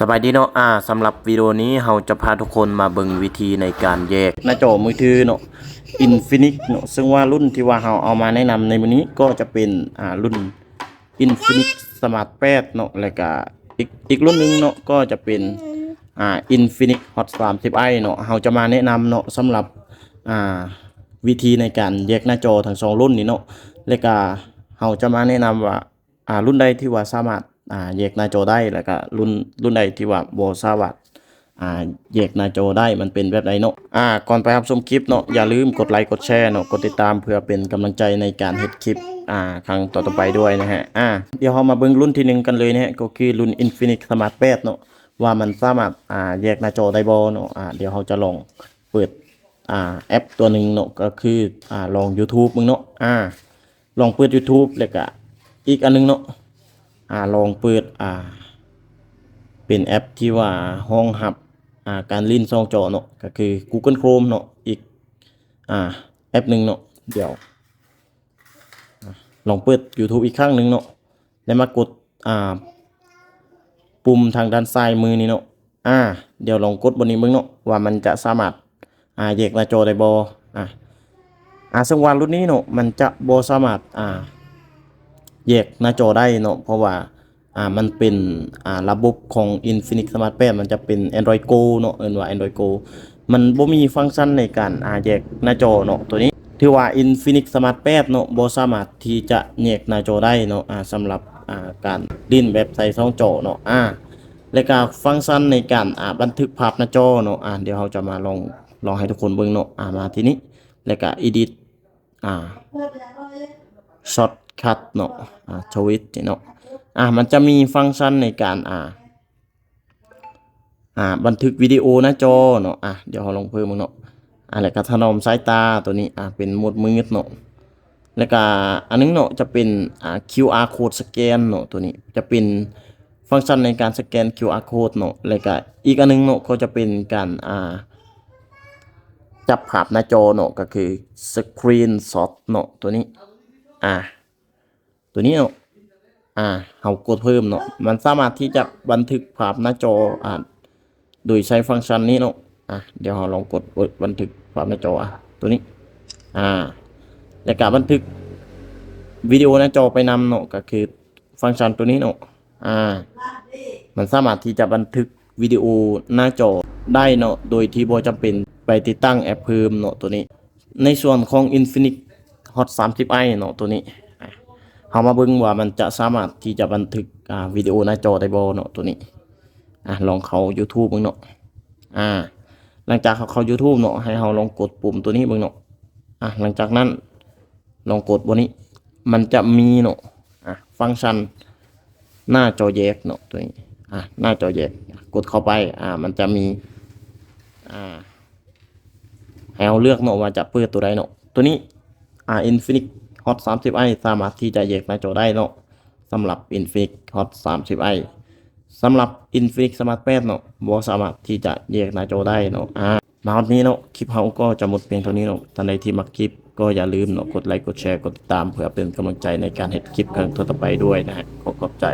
สบายดีเนาะ อ่าสำหรับวิดีโอนี้เราจะพาทุกคนมาเบิ่งวิธีในการแยก หน้าจอมือถือเนาะ Infinix เนาะ ซึ่งว่ารุ่นที่ว่าเราเอามาแนะนำในวันนี้ก็จะเป็น อ่า รุ่น Infinix Smart 8เนาะ แล้วก็อีกอีกรุ่นหนึงเนาะ ก็จะเป็น อ่า Infinix Hot 30i เนาะเราจะมาแนะนำเนาะสำหรับ อ่า วิธีในการแยกหน้าจอทั้งสองรุ่นนี้เนาะ แล้วก็เราจะมาแนะนำว่า อ่า รุ่นใดที่ว่าสามารถ อ่าแยกหน้าจอได้แล้วก็รุ่นรุ่นใดที่ว่าบ่สามารถอ่าแยกหน้าจอได้มันเป็นแบบใดเนาะอ่าก่อนไปรับชมคลิปเนาะอย่าลืมกดไลค์กดแชร์เนาะกดติดตามเพื่อเป็นกำลังใจในการเฮ็ดคลิปอ่าครั้งต่อๆไปด้วยนะฮะอ่าเดี๋ยวเรามาเบิ่งรุ่นที่หนึ่งกันเลยนะฮะก็คือรุ่น Infinix Smart 8เนาะว่ามันสามารถอ่าแยกหน้าจอได้บ่เนาะอ่าเดี๋ยวเราจะลองเปิดอ่าแอปตัวหนึ่งเนาะก็คืออ่าลอง YouTube มึงเนาะอ่าลองเปิด YouTube แล้วก็อีกอันหนึงเนาะ อ่าลองเปิดอ่า เป็นแอปที่ว่าห้องหับอ่าการลิ้นซองจอเนาะก็คือ Google Chrome เนาะอีกอ่าแอปหนึ่งเนาะเดี๋ยวอลองเปิด YouTube อีกครั้งหนึ่งเนาะแล้วมากดอ่าปุ่มทางด้านซ้ายมือนี่เนาะอ่า เดี๋ยวลองกดบนนี้เบิ่งเนาะว่ามันจะสามารถอ่าแยกหน้าจอได้บ่อ่าอ่าซึ่งว่ารุ่นนี้เนาะมันจะบ่สามารถอ่า แยกหน้าจอได้เนาะเพราะว่าอ่ามันเป็นอ่าระบบของ Infinix Smart 8มันจะเป็น Android Go เนาะเอิ้นว่า Android Go มันบ่มีฟังก์ชันในการอ่าแยกหน้าจอเนาะตัวนี้ถือว่า Infinix Smart 8เนาะบ่สามารถที่จะแยกหน้าจอได้เนาะอ่าสำหรับอ่าการดิ้นแบบใส่ช่องจอเนาะอ่าแล้วก็ฟังก์ชันในการอ่าบันทึกภาพหน้าจอเนาะอ่าเดี๋ยวเราจะมาลองลองให้ทุกคนเบิ่งเนาะอ่ามาที่นี้แล้วก็ edit อ่าช็อต คัทเนาะอ่าทวิตเนาะอ่ามันจะมีฟังก์ชันในการอ่าอ่าบันทึกวิดีโอหน้าจอเนาะอะเดี๋ยวเราลองเพิ่มมันเนาะอ่าแล้วก็ถนอมสายตาตัวนี้อ่าเป็นหมดมืดเนาะแล้วก็อันนึงเนาะจะเป็นอ่า QR code สแกนเนาะตัวนี้จะเป็นฟังก์ชันในการสแกน QR code เนาะแล้วก็อีกอันนึงเนาะก็จะเป็นการอ่าจับภาพหน้าจอเนาะก็คือ Screenshot เนาะตัวนี้อ่า ตัวนี้เนาะอ่าเรากดเพิ่มเนาะมันสามารถที่จะบันทึกภาพหน้าจออ่าโดยใช้ฟังก์ชันนี้เนาะอะเดี๋ยวเราลองกดบันทึกภาพหน้าจออะตัวนี้ อ่าแล้วก็บันทึกวิดีโอหน้าจอไปนำเนาะก็คือฟังก์ชันตัวนี้เนาะอ่า มันสามารถที่จะบันทึกวิดีโอหน้าจอได้เนาะโดยที่บ่จำเป็นไปติดตั้งแอปเพิ่มเนาะตัวนี้ ในส่วนของ Infinix Hot 30i เนาะตัวนี้ เรามาเบิ่งว่ามันจะสามารถที่จะบันทึกอ่าวิดีโอหน้าจอได้บ่เนาะตัวนี้อะลองเข้า YouTube เบิ่งเนาะอ่า หลังจากเขาเข้า YouTube เนาะให้เราลองกดปุ่มตัวนี้เบิ่งเนาะอะหลังจากนั้นลองกดบนนี้ มันจะมีเนาะอะฟังก์ชันหน้าจอแยกเนาะตัวนี้อะหน้าจอแยกกดเข้าไปอ่ามันจะมีอ่าให้เราเลือกเนาะว่าจะเปิดตัวใดเนาะตัวนี้อ่า Infinix Hot 30i สามารถที่จะแยกหน้าจอได้เนาะสำหรับ Infinix Hot 30i สำหรับ Infinix Smart 8เนาะบ่สามารถที่จะแยกหน้าจอได้เนาะอ่ามาวันนี้เนาะคลิปเฮาก็จะหมดเพียงเท่านี้เนาะท่านใดที่มักคลิปก็อย่าลืมเนาะกดไลค์กดแชร์กดติดตามเพื่อเป็นกำลังใจในการเห็ดคลิปครั้งต่อไปด้วยนะฮะขอขอบใจ